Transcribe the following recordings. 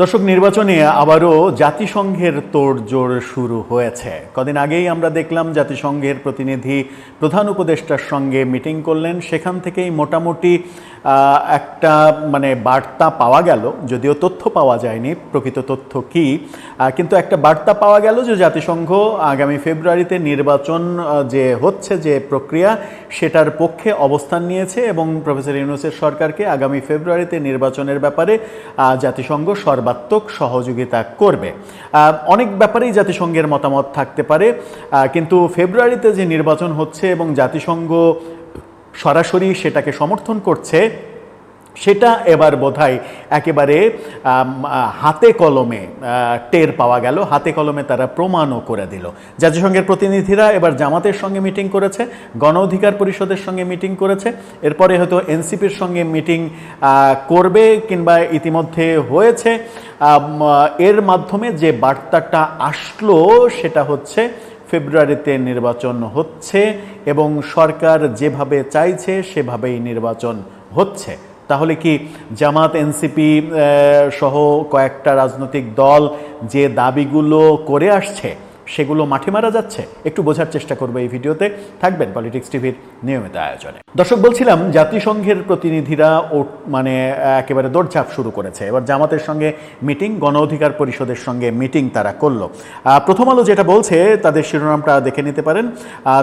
দর্শক, নির্বাচনে আবারও জাতিসংঘের তোড়জোড় শুরু হয়েছে। কদিন আগেই আমরা দেখলাম জাতিসংঘের প্রতিনিধি প্রধান উপদেষ্টার সঙ্গে মিটিং করলেন। সেখান থেকেই মোটামুটি একটা মানে বার্তা পাওয়া গেল, যদিও তথ্য পাওয়া যায়নি, প্রকৃত তথ্য কি? কিন্তু একটা বার্তা পাওয়া গেল যে জাতিসংঘ আগামী ফেব্রুয়ারিতে নির্বাচন যে হচ্ছে যে প্রক্রিয়া, সেটার পক্ষে অবস্থান নিয়েছে এবং প্রফেসর ইউনুসের সরকারকে আগামী ফেব্রুয়ারিতে নির্বাচনের ব্যাপারে জাতিসংঘ সর্বাত্মক সহযোগিতা করবে। অনেক ব্যাপারেই জাতিসংঘের মতামত থাকতে পারে কিন্তু ফেব্রুয়ারিতে যে নির্বাচন হচ্ছে এবং জাতিসংঘ সরাসরি সেটাকে সমর্থন করছে, সেটা এবার বোধহয় একেবারে হাতে কলমে টের পাওয়া গেল, হাতে কলমে তারা প্রমাণও করে দিল। জাতিসংঘের প্রতিনিধিরা এবার জামাতের সঙ্গে মিটিং করেছে, গণ অধিকার পরিষদের সঙ্গে মিটিং করেছে, এরপরে হয়তো এনসিপির সঙ্গে মিটিং করবে কিংবা ইতিমধ্যে হয়েছে। এর মাধ্যমে যে বার্তাটা আসলো সেটা হচ্ছে ফেব্রুয়ারিতে নির্বাচন হচ্ছে এবং সরকার যেভাবে চাইছে, সেভাবেই নির্বাচন হচ্ছে। তাহলে কি জামাত, এনসিপি সহ কয়েকটা রাজনৈতিক দল যে দাবিগুলো করে আসছে সেগুলো মাঠে মারা যাচ্ছে। একটু বোঝার চেষ্টা করব এই ভিডিওতে। থাকবেন পলিটিক্স টিভির নিয়মিত আয়োজনে। দর্শক, বলছিলাম, জাতিসংঘের প্রতিনিধিরা ও মানে একেবারে দৌড়ঝাঁপ শুরু করেছে। এবার জামাতের সঙ্গে মিটিং, গণ অধিকার পরিষদের সঙ্গে মিটিং তারা করল। প্রথম আলো যেটা বলছে, তাদের শিরোনামটা দেখে নিতে পারেন।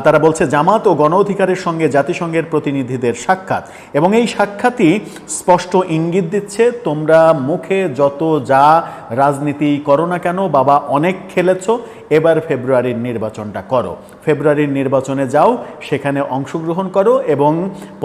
তারা বলছে, জামাত ও গণ অধিকারের সঙ্গে জাতিসংঘের প্রতিনিধিদের সাক্ষাৎ। এবং এই সাক্ষাৎই স্পষ্ট ইঙ্গিত দিচ্ছে, তোমরা মুখে যত যা রাজনীতি করো না কেন, বাবা অনেক খেলেছো এবার ফেব্রুয়ারির নির্বাচনটা করো। ফেব্রুয়ারির নির্বাচনে যাও, সেখানে অংশগ্রহণ করো এবং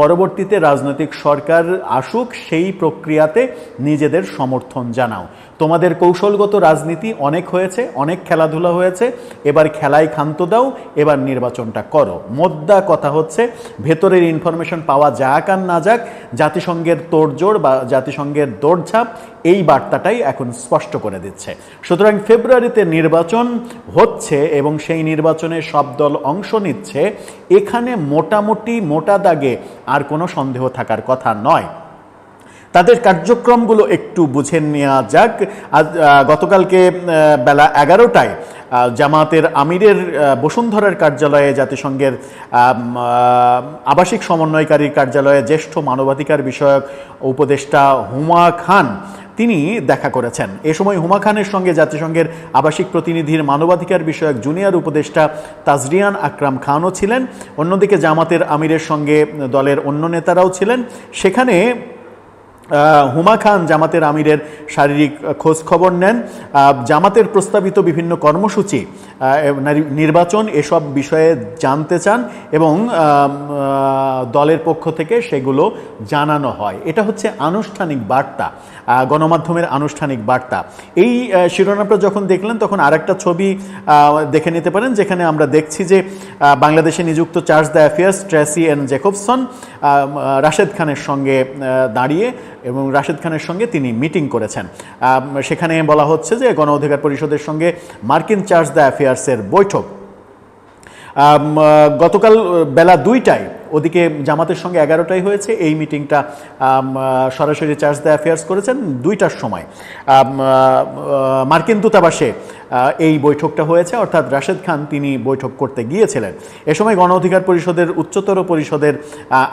পরবর্তীতে রাজনৈতিক সরকার আসুক, সেই প্রক্রিয়াতে নিজেদের সমর্থন জানাও। তোমাদের কৌশলগত রাজনীতি অনেক হয়েছে, অনেক খেলাধুলা হয়েছে, এবার খেলায় ক্ষান্ত দাও, এবার নির্বাচনটা করো। মোদ্দা কথা হচ্ছে, ভেতরের ইনফরমেশন পাওয়া যাক আর না যাক, জাতিসংঘের তোড়জোড় বা জাতিসংঘের দৌড়ঝাঁপ এই বার্তাটাই এখন স্পষ্ট করে দিচ্ছে। সুতরাং ফেব্রুয়ারিতে নির্বাচন হচ্ছে এবং সেই নির্বাচনে সব দল অংশ নিচ্ছে, এখানে মোটামুটি মোটা দাগে আর কোনো সন্দেহ থাকার কথা নয়। তাদের কার্যক্রমগুলো একটু বুঝে নেওয়া যাক। আজ গতকালকে বেলা এগারোটায় জামাতের আমিরের বসুন্ধরার কার্যালয়ে, জাতিসংঘের আবাসিক সমন্বয়কারীর কার্যালয়ে জ্যেষ্ঠ মানবাধিকার বিষয়ক উপদেষ্টা হুমা খান তিনি দেখা করেছেন। এ সময় হুমা খানের সঙ্গে জাতিসংঘের আবাসিক প্রতিনিধির মানবাধিকার বিষয়ক জুনিয়র উপদেষ্টা তাজরিয়ান আকরাম খানও ছিলেন। অন্যদিকে জামাতের আমিরের সঙ্গে দলের অন্য নেতারাও ছিলেন। সেখানে হুমা খান জামাতের আমিরের শারীরিক খোঁজ খবর নেন। জামাতের প্রস্তাবিত বিভিন্ন কর্মসূচি নির্বাচন এসব বিষয়ে জানতে চান এবং দলের পক্ষ থেকে সেগুলো জানানো হয়। এটা হচ্ছে আনুষ্ঠানিক বার্তা। গণমাধ্যমের আনুষ্ঠানিক বার্তা। এই শিরোনামটা যখন দেখলেন, তখন আরেকটা ছবি দেখে নিতে পারেন, যেখানে আমরা দেখছি যে বাংলাদেশে নিযুক্ত charge d' affaires Tracey Ann Jacobson Rashed খানের সঙ্গে দাঁড়িয়ে এবং রাশেদ খানের সঙ্গে তিনি মিটিং করেছেন। সেখানে বলা হচ্ছে যে, গণ অধিকার পরিষদের সঙ্গে মার্কিন চার্জ দ্য অ্যাফেয়ার্সের বৈঠক। গতকাল বেলা দুইটায়, ওদিকে জামাতের সঙ্গে এগারোটায় হয়েছে। এই মিটিংটা সরাসরি চার্জ দ্য অ্যাফেয়ার্স করেছেন। দুইটার সময়। মার্কিন দূতাবাসে এই বৈঠকটা হয়েছে, অর্থাৎ রাশেদ খান তিনি বৈঠক করতে গিয়েছিলেন। এ সময় গণ অধিকার পরিষদের উচ্চতর পরিষদের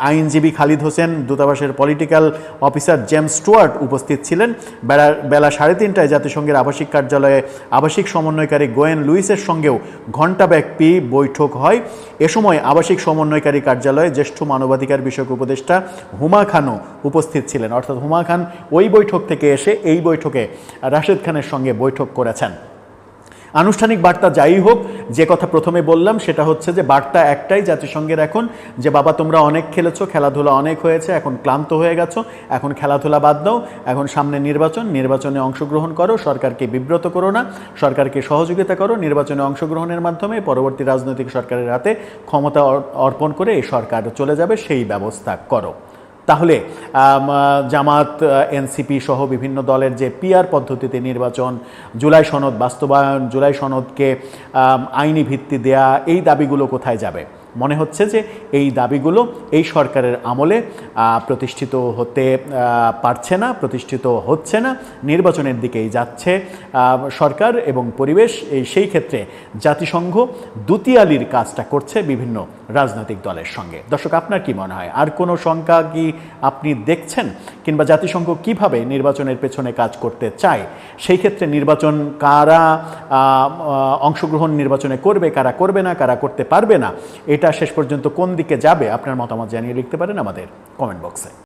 আইনজীবী খালিদ হোসেন, দূতাবাসের পলিটিক্যাল অফিসার জেমস স্টুয়ার্ট উপস্থিত ছিলেন। বেলা বেলা সাড়ে তিনটায় জাতিসংঘের আবাসিক কার্যালয়ে আবাসিক সমন্বয়কারী গোয়েন লুইসের সঙ্গেও ঘণ্টা ঘণ্টাব্যাপী বৈঠক হয়। এ সময় আবাসিক সমন্বয়কারী কার্যালয়ে জ্যেষ্ঠ মানবাধিকার বিষয়ক উপদেষ্টা হুমা খানও উপস্থিত ছিলেন। অর্থাৎ হুমা খান ওই বৈঠক থেকে এসে এই বৈঠকে রাশেদ খানের সঙ্গে বৈঠক করেছেন। আনুষ্ঠানিক বার্তা যাই হোক, যে কথা প্রথমে বললাম সেটা হচ্ছে যে বার্তা একটাই জাতিসংঘের এখন, যে বাবা তোমরা অনেক খেলেছো, খেলাধুলা অনেক হয়েছে, এখন ক্লান্ত হয়ে গেছো, এখন খেলাধুলা বাদ দাও, এখন সামনে নির্বাচন, নির্বাচনে অংশগ্রহণ করো, সরকারকে বিব্রত করো না, সরকারকে সহযোগিতা করো, নির্বাচনে অংশগ্রহণের মাধ্যমে পরবর্তী রাজনৈতিক সরকারের হাতে ক্ষমতা অর্পণ করে এই সরকার চলে যাবে, সেই ব্যবস্থা করো। তাহলে জামাত এনসিপি সহ বিভিন্ন দলের যে পিআর পদ্ধতিতে নির্বাচন, জুলাই সনদ বাস্তবায়ন, জুলাই সনদকে আইনি ভিত্তি দেয়া, এই দাবিগুলো কোথায় যাবে? মনে হচ্ছে যে এই দাবিগুলো এই সরকারের আমলে প্রতিষ্ঠিত হতে পারছে না, প্রতিষ্ঠিত হচ্ছে না, নির্বাচনের দিকেই যাচ্ছে সরকার এবং পরিবেশ, এই সেই ক্ষেত্রে জাতিসংঘ দুতিয়ালির কাজটা করছে বিভিন্ন রাজনৈতিক দলের সঙ্গে। দর্শক, আপনার কি মনে হয়? আর কোনো সংখ্যা কি আপনি দেখছেন? কিংবা জাতিসংঘ কীভাবে নির্বাচনের পেছনে কাজ করতে চায়? সেই ক্ষেত্রে নির্বাচন কারা অংশগ্রহণ নির্বাচনে করবে, কারা করবে না, কারা করতে পারবে না, এটা শেষ পর্যন্ত কোন দিকে যাবে আপনার মতামত জানিয়ে লিখতে পারেন আমাদের কমেন্ট বক্সে